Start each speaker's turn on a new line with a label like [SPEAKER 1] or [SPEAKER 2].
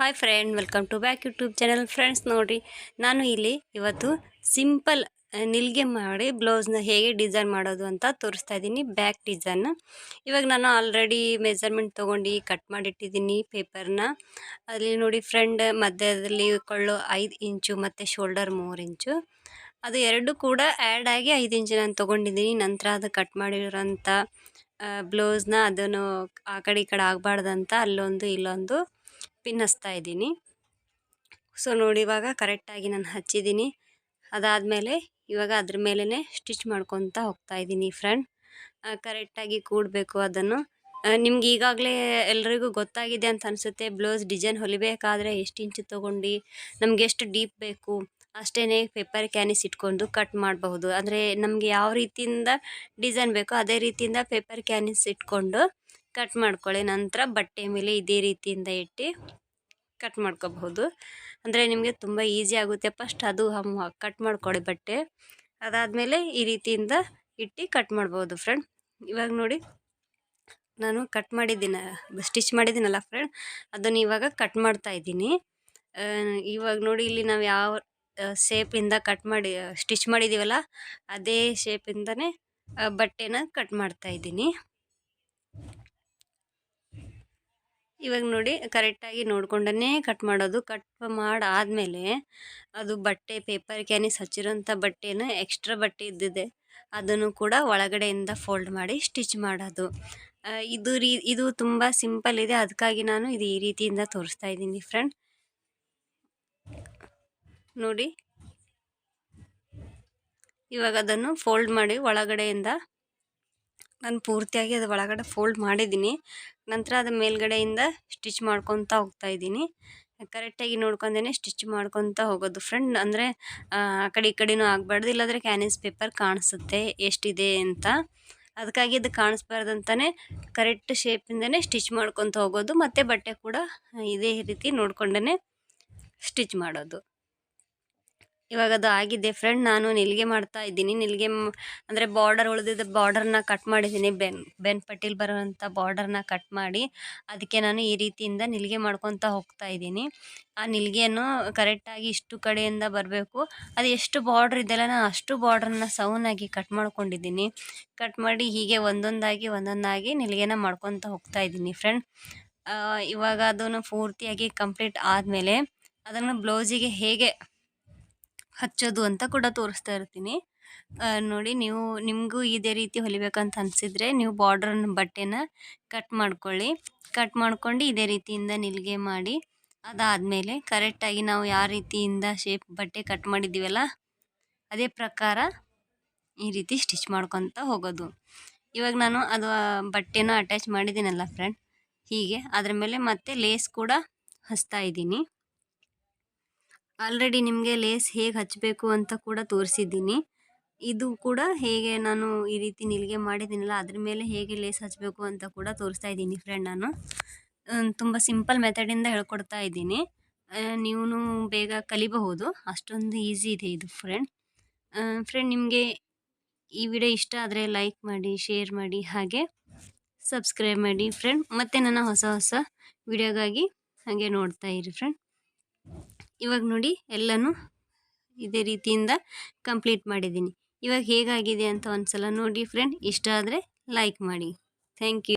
[SPEAKER 1] Hi friend welcome to back YouTube channel friends ನೋಡಿ, ನಾನು ಇಲ್ಲಿ ಇವತ್ತು ಸಿಂಪಲ್ ನಿಲ್ಗೆ ಮಾಡಿ ಬ್ಲೌಸ್ನ ಹೇಗೆ ಡಿಸೈನ್ ಮಾಡೋದು ಅಂತ ತೋರಿಸ್ತಾ ಇದ್ದೀನಿ ಬ್ಯಾಕ್ ಡಿಸೈನ್ ಇವಾಗ ನಾನು ಆಲ್ರೆಡಿ ಮೆಜರ್ಮೆಂಟ್ ತೊಗೊಂಡು ಕಟ್ ಮಾಡಿಟ್ಟಿದ್ದೀನಿ ಪೇಪರ್ನ ಅಲ್ಲಿ ನೋಡಿ ಫ್ರೆಂಡ್ ಮಧ್ಯದಲ್ಲಿ ಕೊಳ್ಳು ಐದು ಇಂಚು ಮತ್ತು ಶೋಲ್ಡರ್ ಮೂರು ಇಂಚು. ಅದು ಎರಡು ಕೂಡ ಆ್ಯಡ್ ಆಗಿ ಐದು ಇಂಚು ನಾನು ತೊಗೊಂಡಿದ್ದೀನಿ. ನಂತರ ಅದು ಕಟ್ ಮಾಡಿರೋಂಥ ಬ್ಲೌಸ್ನ ಅದನ್ನು ಆ ಕಡೆ ಈ ಕಡೆ ಆಗಬಾರ್ದಂತ ಅಲ್ಲೊಂದು ಇಲ್ಲೊಂದು ಪಿನ್ ಹಚ್ತಾ ಇದ್ದೀನಿ. ಸೊ ನೋಡಿ ಇವಾಗ ಕರೆಕ್ಟಾಗಿ ನಾನು ಹಚ್ಚಿದ್ದೀನಿ. ಅದಾದಮೇಲೆ ಇವಾಗ ಅದ್ರ ಮೇಲೇ ಸ್ಟಿಚ್ ಮಾಡ್ಕೊತಾ ಹೋಗ್ತಾ ಇದ್ದೀನಿ ಫ್ರೆಂಡ್. ಕರೆಕ್ಟಾಗಿ ಕೂಡಬೇಕು ಅದನ್ನು. ನಿಮ್ಗೆ ಈಗಾಗಲೇ ಎಲ್ರಿಗೂ ಗೊತ್ತಾಗಿದೆ ಅಂತ ಅನಿಸುತ್ತೆ, ಬ್ಲೌಸ್ ಡಿಸೈನ್ ಹೊಲಿಬೇಕಾದ್ರೆ ಎಷ್ಟು ಇಂಚು ತೊಗೊಂಡು, ನಮ್ಗೆ ಎಷ್ಟು ಡೀಪ್ ಬೇಕು ಅಷ್ಟೇ ಪೇಪರ್ ಕ್ಯಾನಿಸ್ ಇಟ್ಕೊಂಡು ಕಟ್ ಮಾಡಬಹುದು. ಅಂದರೆ ನಮಗೆ ಯಾವ ರೀತಿಯಿಂದ ಡಿಸೈನ್ ಬೇಕೋ ಅದೇ ರೀತಿಯಿಂದ ಪೇಪರ್ ಕ್ಯಾನಿಸ್ ಇಟ್ಕೊಂಡು ಕಟ್ ಮಾಡ್ಕೊಳ್ಳಿ. ನಂತರ ಬಟ್ಟೆ ಮೇಲೆ ಇದೇ ರೀತಿಯಿಂದ ಇಟ್ಟು ಕಟ್ ಮಾಡ್ಕೋಬಹುದು. ಅಂದರೆ ನಿಮಗೆ ತುಂಬ ಈಸಿ ಆಗುತ್ತೆ. ಫಸ್ಟ್ ಅದು ಕಟ್ ಮಾಡ್ಕೊಳ್ಳಿ ಬಟ್ಟೆ. ಅದಾದಮೇಲೆ ಈ ರೀತಿಯಿಂದ ಇಟ್ಟು ಕಟ್ ಮಾಡ್ಬೋದು ಫ್ರೆಂಡ್. ಇವಾಗ ನೋಡಿ, ನಾನು ಕಟ್ ಮಾಡಿದ್ದೀನ, ಸ್ಟಿಚ್ ಮಾಡಿದ್ದೀನಲ್ಲ ಫ್ರೆಂಡ್, ಅದನ್ನು ಇವಾಗ ಕಟ್ ಮಾಡ್ತಾ ಇದ್ದೀನಿ. ಇವಾಗ ನೋಡಿ, ಇಲ್ಲಿ ನಾವು ಯಾವ ಶೇಪಿಂದ ಕಟ್ ಮಾಡಿ, ಸ್ಟಿಚ್ ಮಾಡಿದ್ದೀವಲ್ಲ ಅದೇ ಶೇಪಿಂದನೇ ಬಟ್ಟೆನ ಕಟ್ ಮಾಡ್ತಾ ಇದ್ದೀನಿ. ಇವಾಗ ನೋಡಿ ಕರೆಕ್ಟಾಗಿ ನೋಡ್ಕೊಂಡೇ ಕಟ್ ಮಾಡೋದು. ಕಟ್ ಮಾಡಾದಮೇಲೆ ಅದು ಬಟ್ಟೆ, ಪೇಪರ್ ಕ್ಯಾನಿಸ್ ಹಚ್ಚಿರೋಂಥ ಬಟ್ಟೆನ ಎಕ್ಸ್ಟ್ರಾ ಬಟ್ಟೆ ಇದ್ದಿದೆ. ಅದನ್ನು ಕೂಡ ಒಳಗಡೆಯಿಂದ ಫೋಲ್ಡ್ ಮಾಡಿ ಸ್ಟಿಚ್ ಮಾಡೋದು. ಇದು ರೀ, ಇದು ತುಂಬ ಸಿಂಪಲ್ ಇದೆ. ಅದಕ್ಕಾಗಿ ನಾನು ಇದು ಈ ರೀತಿಯಿಂದ ತೋರಿಸ್ತಾ ಇದ್ದೀನಿ ಫ್ರೆಂಡ್. ನೋಡಿ. ಇವಾಗ ಅದನ್ನು ಫೋಲ್ಡ್ ಮಾಡಿ ಒಳಗಡೆಯಿಂದ ನಾನು ಪೂರ್ತಿಯಾಗಿ ಅದು ಒಳಗಡೆ ಫೋಲ್ಡ್ ಮಾಡಿದ್ದೀನಿ. ನಂತರ ಅದು ಮೇಲ್ಗಡೆಯಿಂದ ಸ್ಟಿಚ್ ಮಾಡ್ಕೊತಾ ಹೋಗ್ತಾ ಇದ್ದೀನಿ. ಕರೆಕ್ಟಾಗಿ ನೋಡ್ಕೊಂಡೇ ಸ್ಟಿಚ್ ಮಾಡ್ಕೊತ ಹೋಗೋದು. ಫ್ರೆಂಡ್ ಅಂದರೆ, ಆ ಕಡೆ ಈ ಕಡೆನೂ ಆಗಬಾರ್ದು, ಇಲ್ಲಾಂದರೆ ಕ್ಯಾನಿಸ್ ಪೇಪರ್ ಕಾಣಿಸುತ್ತೆ, ಎಷ್ಟಿದೆ ಅಂತ. ಅದಕ್ಕಾಗಿ ಅದು ಕಾಣಿಸ್ಬಾರ್ದು ಅಂತಲೇ ಕರೆಕ್ಟ್ ಶೇಪಿಂದನೇ ಸ್ಟಿಚ್ ಮಾಡ್ಕೊತ ಹೋಗೋದು. ಮತ್ತು ಬಟ್ಟೆ ಕೂಡ ಇದೇ ರೀತಿ ನೋಡ್ಕೊಂಡೇ ಸ್ಟಿಚ್ ಮಾಡೋದು. ಇವಾಗ ಅದು ಆಗಿದೆ. ಫ್ರೆಂಡ್ ನಾನು ನಿಲ್ಗೆ ಮಾಡ್ತಾ ಇದ್ದೀನಿ. ನಿಲ್ಗೆ ಅಂದರೆ ಬಾರ್ಡರ್ ಉಳಿದಿದ್ದ ಬಾರ್ಡರ್ನ ಕಟ್ ಮಾಡಿದ್ದೀನಿ. ಬೆನ್ ಬೆನ್ ಪಟ್ಟಿಲ್ ಬರುವಂಥ ಬಾರ್ಡರ್ನ ಕಟ್ ಮಾಡಿ, ಅದಕ್ಕೆ ನಾನು ಈ ರೀತಿಯಿಂದ ನಿಲ್ಗೆ ಮಾಡ್ಕೊತಾ ಹೋಗ್ತಾ ಇದ್ದೀನಿ. ಆ ನಿಲ್ಗೆಯನ್ನು ಕರೆಕ್ಟಾಗಿ ಇಷ್ಟು ಕಡೆಯಿಂದ ಬರಬೇಕು. ಅದು ಎಷ್ಟು ಬಾರ್ಡ್ರ್ ಇದೆಯಲ್ಲ, ನಾನು ಅಷ್ಟು ಬಾರ್ಡ್ರನ್ನ ಸೌನಾಗಿ ಕಟ್ ಮಾಡ್ಕೊಂಡಿದ್ದೀನಿ. ಕಟ್ ಮಾಡಿ ಹೀಗೆ ಒಂದೊಂದಾಗಿ ಒಂದೊಂದಾಗಿ ನಿಲ್ಗೆನ ಮಾಡ್ಕೊತ ಹೋಗ್ತಾ ಇದ್ದೀನಿ ಫ್ರೆಂಡ್ ಇವಾಗ ಅದನ್ನು ಪೂರ್ತಿಯಾಗಿ ಕಂಪ್ಲೀಟ್ ಆದಮೇಲೆ, ಅದನ್ನು ಬ್ಲೌಸಿಗೆ ಹೇಗೆ ಹಚ್ಚೋದು ಅಂತ ಕೂಡ ತೋರಿಸ್ತಾ ಇರ್ತೀನಿ. ನೋಡಿ ನೀವು, ನಿಮಗೂ ಇದೇ ರೀತಿ ಹೊಲಿಬೇಕಂತ ಅನಿಸಿದ್ರೆ ನೀವು ಬಾರ್ಡ್ರನ್ನ ಬಟ್ಟೆನ ಕಟ್ ಮಾಡ್ಕೊಳ್ಳಿ. ಕಟ್ ಮಾಡ್ಕೊಂಡು ಇದೇ ರೀತಿಯಿಂದ ನಿಲ್ಗೆ ಮಾಡಿ. ಅದಾದಮೇಲೆ ಕರೆಕ್ಟಾಗಿ ನಾವು ಯಾವ ರೀತಿಯಿಂದ ಶೇಪ್ ಬಟ್ಟೆ ಕಟ್ ಮಾಡಿದ್ದೀವಲ್ಲ, ಅದೇ ಪ್ರಕಾರ ಈ ರೀತಿ ಸ್ಟಿಚ್ ಮಾಡ್ಕೊತ ಹೋಗೋದು. ಇವಾಗ ನಾನು ಅದು ಬಟ್ಟೆನ ಅಟ್ಯಾಚ್ ಮಾಡಿದ್ದೀನಲ್ಲ ಫ್ರೆಂಡ್ ಹೀಗೆ. ಅದರ ಮೇಲೆ ಮತ್ತೆ ಲೇಸ್ ಕೂಡ ಹಚ್ತಾ ಇದ್ದೀನಿ. ಆಲ್ರೆಡಿ ನಿಮಗೆ ಲೇಸ್ ಹೇಗೆ ಹಚ್ಚಬೇಕು ಅಂತ ಕೂಡ ತೋರಿಸಿದ್ದೀನಿ. ಇದು ಕೂಡ ಹೇಗೆ ನಾನು ಈ ರೀತಿ ನಿಲ್ಗೆ ಮಾಡಿದ್ದೀನಲ್ಲ, ಅದ್ರ ಮೇಲೆ ಹೇಗೆ ಲೇಸ್ ಹಚ್ಚಬೇಕು ಅಂತ ಕೂಡ ತೋರಿಸ್ತಾ ಇದ್ದೀನಿ ಫ್ರೆಂಡ್ ನಾನು. ತುಂಬ ಸಿಂಪಲ್ ಮೆಥಡಿಂದ ಹೇಳ್ಕೊಡ್ತಾ ಇದ್ದೀನಿ. ನೀವು ಬೇಗ ಕಲಿಬಹುದು. ಅಷ್ಟೊಂದು ಈಸಿ ಇದೆ ಇದು ಫ್ರೆಂಡ್ ಫ್ರೆಂಡ್ ನಿಮಗೆ ಈ ವಿಡಿಯೋ ಇಷ್ಟ ಆದರೆ ಲೈಕ್ ಮಾಡಿ ಶೇರ್ ಮಾಡಿ, ಹಾಗೆ ಸಬ್ಸ್ಕ್ರೈಬ್ ಮಾಡಿ ಫ್ರೆಂಡ್ ಮತ್ತು ನನ್ನ ಹೊಸ ಹೊಸ ವಿಡಿಯೋಗಾಗಿ ಹಾಗೆ ನೋಡ್ತಾ ಇರಿ ಫ್ರೆಂಡ್ ಇವಾಗ ನೋಡಿ ಎಲ್ಲನೂ ಇದೇ ರೀತಿಯಿಂದ ಕಂಪ್ಲೀಟ್ ಮಾಡಿದ್ದೀನಿ. ಇವಾಗ ಹೇಗಾಗಿದೆ ಅಂತ ಒಂದು ಸಲ ನೋಡಿ ಫ್ರೆಂಡ್. ಇಷ್ಟ ಆದರೆ ಲೈಕ್ ಮಾಡಿ. Thank you.